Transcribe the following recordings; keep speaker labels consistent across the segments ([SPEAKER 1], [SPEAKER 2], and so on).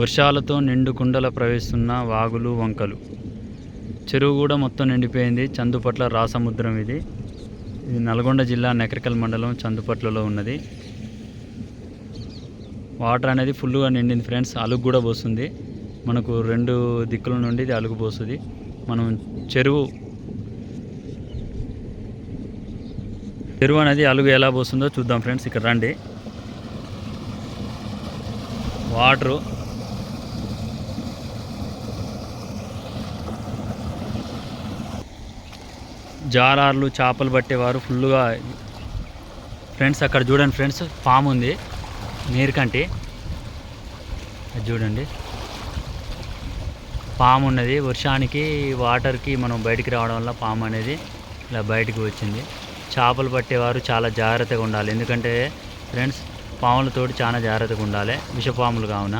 [SPEAKER 1] వర్షాలతో నిండు కుండల ప్రవేశిస్తున్న వాగులు వంకలు. చెరువు కూడా మొత్తం నిండిపోయింది. చందుపట్ల రాసముద్రం ఇది. ఇది నల్గొండ జిల్లా నెకరికల్ మండలం చందుపట్లలో ఉన్నది. వాటర్ అనేది ఫుల్గా నిండింది ఫ్రెండ్స్. అలుగు కూడా పోస్తుంది. మనకు రెండు దిక్కుల నుండి ఇది అలుగు పోస్తుంది. మనం చెరువు చెరువు అనేది అలుగు ఎలా పోస్తుందో చూద్దాం ఫ్రెండ్స్. ఇక్కడ రండి. వాటరు జారార్లు చేపలు పట్టేవారు ఫుల్గా ఫ్రెండ్స్ అక్కడ చూడండి ఫ్రెండ్స్ ఫామ్ ఉంది. నీరుకంటి. అది చూడండి. పాము ఉన్నది. వర్షానికి వాటర్కి మనం బయటికి రావడం వల్ల పాము అనేది ఇలా బయటికి వచ్చింది. చేపలు పట్టేవారు చాలా జాగ్రత్తగా ఉండాలి. ఎందుకంటే ఫ్రెండ్స్ పాములతోటి చాలా జాగ్రత్తగా ఉండాలి. విషపాములు కావున.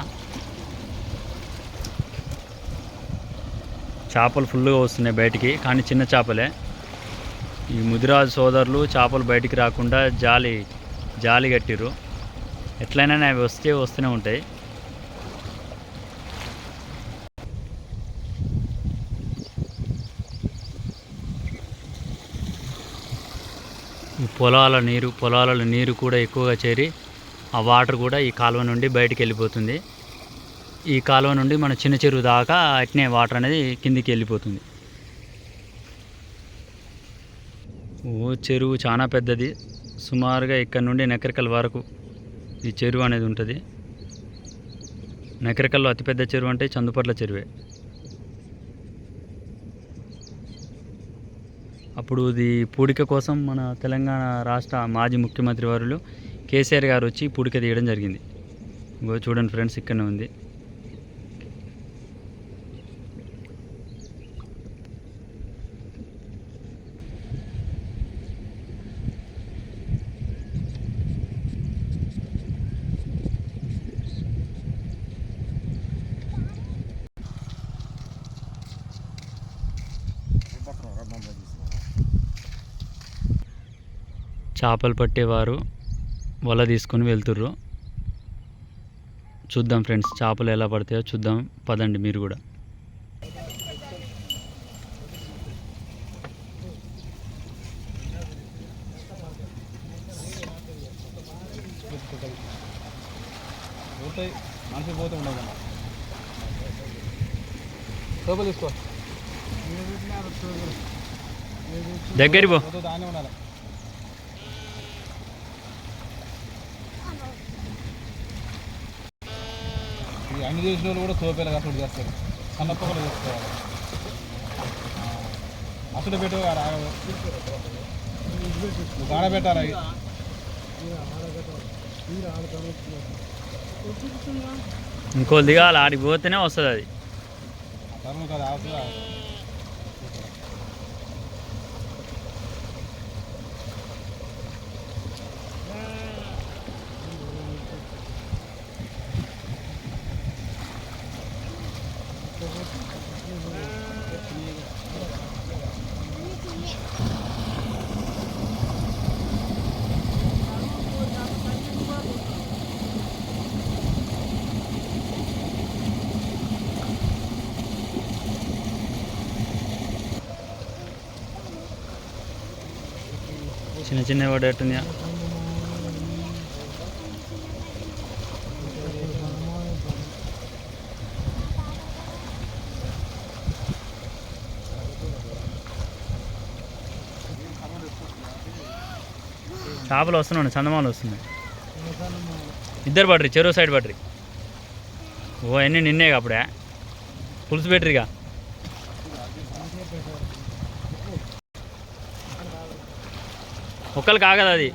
[SPEAKER 1] చేపలు ఫుల్గా వస్తున్నాయి బయటికి. కానీ చిన్న చేపలే. ఈ ముదిరాజు సోదరులు చేపలు బయటికి రాకుండా జాలి జాలి కట్టిర్రు. ఎట్లయినా అవి వస్తే వస్తూనే ఉంటాయి. ఈ పొలాల నీరు పొలాలలో నీరు కూడా ఎక్కువగా చేరి ఆ వాటర్ కూడా ఈ కాలువ నుండి బయటికి వెళ్ళిపోతుంది. ఈ కాలువ నుండి మన చిన్న చెరువు దాకా అట్నే వాటర్ అనేది కిందికి వెళ్ళిపోతుంది ఓ చెరువు చాలా పెద్దది. సుమారుగా ఇక్కడ నుండి నెకరికల్ వరకు ఈ చెరువు అనేది ఉంటుంది. నెకరికల్లో అతిపెద్ద చెరువు అంటే చందుపట్ల చెరువే. అప్పుడు ఇది పూడిక కోసం మన తెలంగాణ రాష్ట్ర మాజీ ముఖ్యమంత్రి వారులు కేసీఆర్ గారు వచ్చి పూడిక తీయడం జరిగింది. చూడండి ఫ్రెండ్స్ ఇక్కడనే ఉంది. చేపలు పట్టేవారు వల తీసుకొని వెళ్తుర్రు. చూద్దాం ఫ్రెండ్స్ చేపలు ఎలా పడతాయో చూద్దాం. పదండి మీరు కూడా.
[SPEAKER 2] మనిషి పోతే సోపు తీసుకో.
[SPEAKER 1] దగ్గరి పో.
[SPEAKER 2] అన్ని చేసిన వాళ్ళు కూడా సోపేలా అసలు చేస్తారు. సన్నప్ప కూడా చేసుకోవాలి. అసలు పెట్టు రాగదు నువ్వు ఆడ పెట్టారా
[SPEAKER 1] ఇంకో దిగాలి ఆడికి పోతేనే వస్తుంది అది. చిన్న చిన్న పడేట్టుంది చేపలు వస్తున్నాను చందమాలు వస్తున్నాయి. ఇద్దరు పడ్రి చెరువు సైడ్ పడ్రి ఓ అన్నీ నిన్నే అప్పుడే? పులుసు పెట్టిరిగా ఒక్కరికి ఆగదు అది.